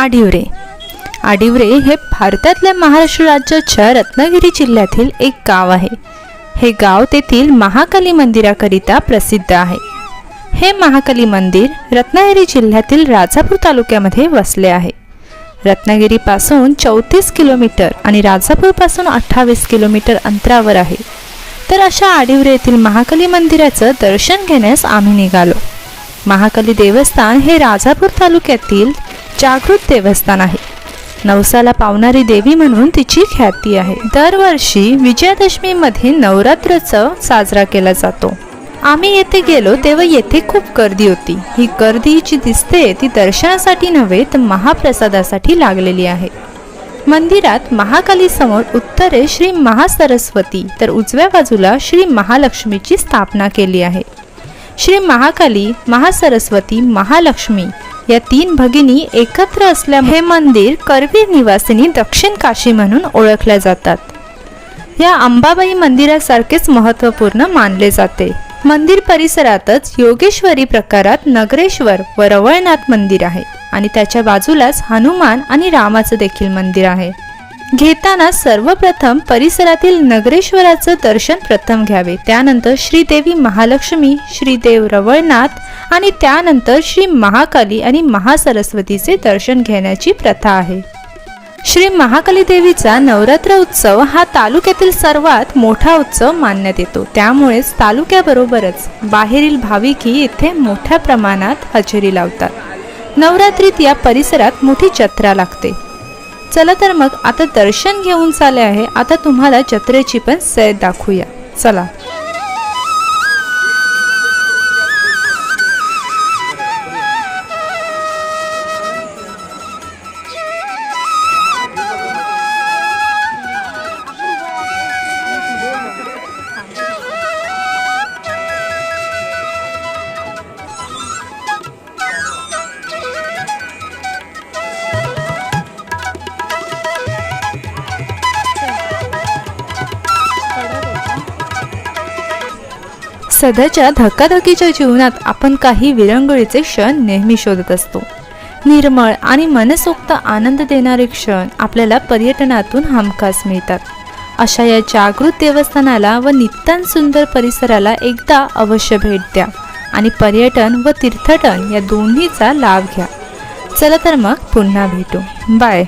आडिवरे. आडिवरे हे भारतातल्या महाराष्ट्र राज्याच्या रत्नागिरी जिल्ह्यातील एक गाव आहे. हे गाव तेथील महाकाली मंदिराकरिता प्रसिद्ध आहे. हे महाकाली मंदिर रत्नागिरी जिल्ह्यातील राजापूर तालुक्यामध्ये वसले आहे. रत्नागिरीपासून चौतीस किलोमीटर आणि राजापूरपासून अठ्ठावीस किलोमीटर अंतरावर आहे. तर अशा आडिवरे येथील महाकाली मंदिराचं दर्शन घेण्यास आम्ही निघालो. महाकाली देवस्थान हे राजापूर तालुक्यातील जागृत देवस्थान आहे. नवसाला पावणारी देवी म्हणून तिची ख्याती आहे. दरवर्षी विजयादशमीमध्ये नवरात्रोत्सव साजरा केला जातो. आम्ही येथे गेलो तेव्हा येथे खूप गर्दी होती. ही गर्दी जी दिसते ती दर्शनासाठी नव्हे तर महाप्रसादासाठी लागलेली आहे. मंदिरात महाकाली समोर उत्तरे श्री महासरस्वती तर उजव्या बाजूला श्री महालक्ष्मीची स्थापना केली आहे. श्री महाकाली महासरस्वती महालक्ष्मी या तीन भगिनी एकत्र असल्यामुळे हे मंदिर करवीर निवासिनी दक्षिण काशी म्हणून ओळखल्या जातात. या अंबाबाई मंदिरासारखेच महत्त्वपूर्ण मानले जाते. मंदिर परिसरातच योगेश्वरी प्रकारात नगरेश्वर व रवळनाथ मंदिर आहे आणि त्याच्या बाजूलाच हनुमान आणि रामाचं देखील मंदिर आहे. घेताना सर्वप्रथम परिसरातील नगरेश्वराचं दर्शन प्रथम घ्यावे. त्यानंतर श्रीदेवी महालक्ष्मी श्रीदेव रवळनाथ आणि त्यानंतर श्री महाकाली आणि महासरस्वतीचे दर्शन घेण्याची प्रथा आहे. श्री महाकाली देवीचा नवरात्र उत्सव हा तालुक्यातील सर्वात मोठा उत्सव मानण्यात येतो. त्यामुळेच तालुक्याबरोबरच बाहेरील भाविकही येथे मोठ्या प्रमाणात हजेरी लावतात. नवरात्रीत या परिसरात मोठी जत्रा लागते. चला तर मग आता दर्शन घेऊन चाले आहे. आता तुम्हाला जत्रेची पण सैर दाखवूया. चला. सध्याच्या धकाधकीच्या जीवनात आपण काही विरंगुळीचे क्षण नेहमी शोधत असतो. निर्मळ आणि मनसोक्त आनंद देणारे क्षण आपल्याला पर्यटनातून हमखास मिळतात. अशा या जागृत देवस्थानाला व नितांत सुंदर परिसराला एकदा अवश्य भेट द्या आणि पर्यटन व तीर्थटन या दोन्हीचा लाभ घ्या. चला तर मग पुन्हा भेटू. बाय.